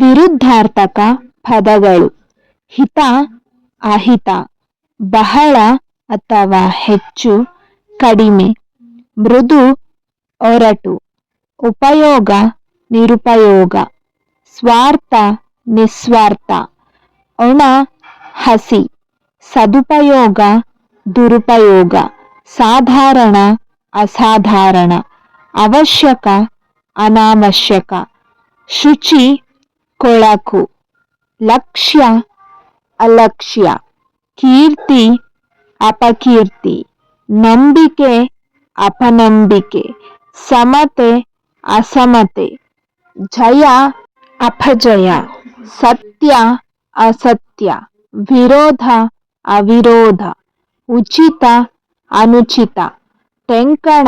ವಿರುದ್ಧಾರ್ಥಕ ಪದಗಳು. ಹಿತ, ಅಹಿತ, ಬಹಳ ಅಥವಾ ಹೆಚ್ಚು, ಕಡಿಮೆ, ಮೃದು, ಒರಟು, ಉಪಯೋಗ, ನಿರುಪಯೋಗ, ಸ್ವಾರ್ಥ, ನಿಸ್ವಾರ್ಥ, ಒಣ, ಹಸಿ, ಸದುಪಯೋಗ, ದುರುಪಯೋಗ, ಸಾಧಾರಣ, ಅಸಾಧಾರಣ, ಅವಶ್ಯಕ, ಅನಾವಶ್ಯಕ, ಶುಚಿ ಕೊಳಕು ಲಕ್ಷ್ಯ ಅಲಕ್ಷ್ಯ ಕೀರ್ತಿ ಅಪಕೀರ್ತಿ ನಂಬಿಕೆ ಅಪನಂಬಿಕೆ ಸಮತೆ ಅಸಮತೆ ಜಯ ಅಪಜಯ ಸತ್ಯ ಅಸತ್ಯ ವಿರೋಧ ಅವಿರೋಧ ಉಚಿತ ಅನುಚಿತ ಟೆಂಕಣ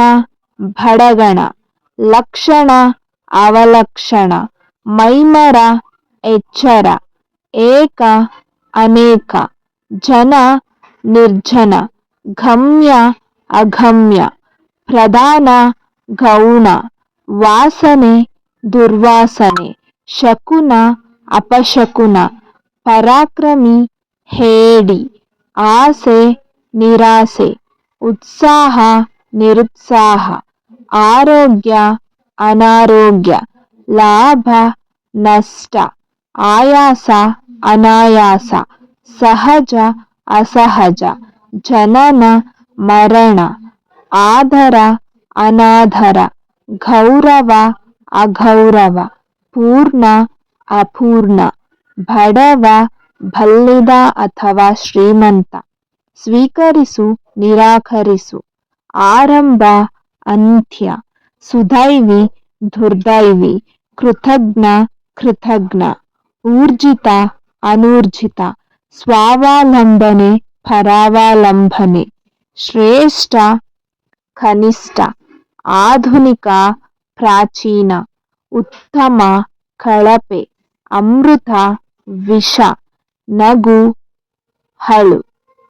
ಬಡಗಣ ಲಕ್ಷಣ ಅವಲಕ್ಷಣ ಮೈಮರ ಎಚ್ಚರ ಏಕ ಅನೇಕ ಜನ ನಿರ್ಜನ ಗಮ್ಯ ಅಗಮ್ಯ ಪ್ರಧಾನ ಗೌಣ ವಾಸನೆ ದುರ್ವಾಸನೆ ಶಕುನ ಅಪಶಕುನ ಪರಾಕ್ರಮಿ ಹೇಡಿ ಆಸೆ ನಿರಾಸೆ ಉತ್ಸಾಹ ನಿರುತ್ಸಾಹ ಆರೋಗ್ಯ ಅನಾರೋಗ್ಯ ಲಾಭ ನಷ್ಟ, ಆಯಾಸ, ಅನಾಯಾಸ, ಸಹಜ, ಅಸಹಜ, ಜನನ, ಮರಣ ಆಧರ ಅನಾಧರ ಗೌರವ, ಅಗೌರವ, ಪೂರ್ಣ, ಅಪೂರ್ಣ ಬಡವ ಬಲ್ಲಿದ ಅಥವಾ ಶ್ರೀಮಂತ, ಸ್ವೀಕರಿಸು, ನಿರಾಕರಿಸು, ಆರಂಭ, ಅಂತ್ಯ, ಸುದೈವಿ, ದುರ್ದೈವಿ, ಕೃತಜ್ಞ ಕೃತಜ್ಞ ಊರ್ಜಿತ ಅನೂರ್ಜಿತ ಸ್ವಾವಲಂಬನೆ ಪರಾವಲಂಬನೆ ಶ್ರೇಷ್ಠ ಕನಿಷ್ಠ ಆಧುನಿಕ ಪ್ರಾಚೀನ ಉತ್ತಮ ಕಳಪೆ ಅಮೃತ ವಿಷ ನಗು ಹಳು